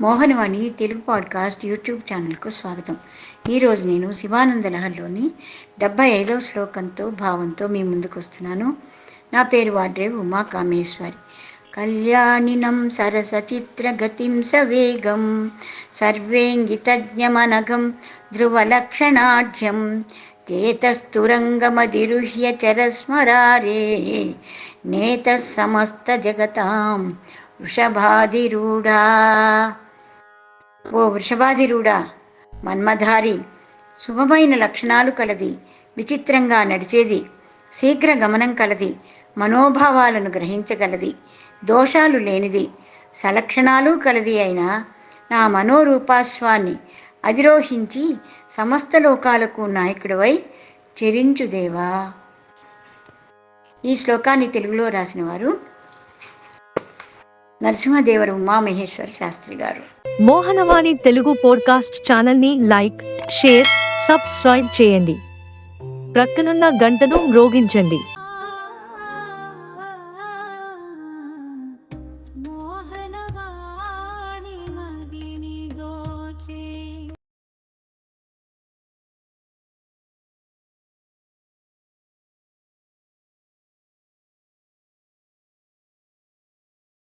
Mohanavani Telugu podcast YouTube ఛానల్కు స్వాగతం. ఈరోజు నేను శివానంద లహర్లోని డెబ్బై ఐదవ శ్లోకంతో భావంతో మీ ముందుకు వస్తున్నాను నా పేరు వాడ్రేవ్ ఉమా కామేశ్వరి. కళ్యాణినం సరసచిత్రగతిం సవేగం సర్వేంగితజ్ఞమనఘం ధ్రువలక్షణాఢ్యం చేతస్తురంగమదిరుహ్య చరస్మరారే. నేత సమస్త జగతాం వృషభాధిరూఢా. ఓ వృషభాధిరూఢా మన్మధారి శుభమైన లక్షణాలు కలది విచిత్రంగా నడిచేది శీఘ్ర గమనం కలది మనోభావాలను గ్రహించగలది దోషాలు లేనిది సలక్షణాలు కలది అయిన నా మనోరూపాశ్వాన్ని అధిరోహించి సమస్త లోకాలకు నాయకుడివై చెరించుదేవా. ఈ శ్లోకాన్ని తెలుగులో రాసిన వారు నరసింహదేవరు ఉమామహేశ్వర శాస్త్రి గారు. మోహనవాణి తెలుగు పోడ్కాస్ట్ ఛానల్ని లైక్ షేర్ సబ్స్క్రైబ్ చేయండి. ప్రక్కనున్న గంటను మ్రోగించండి.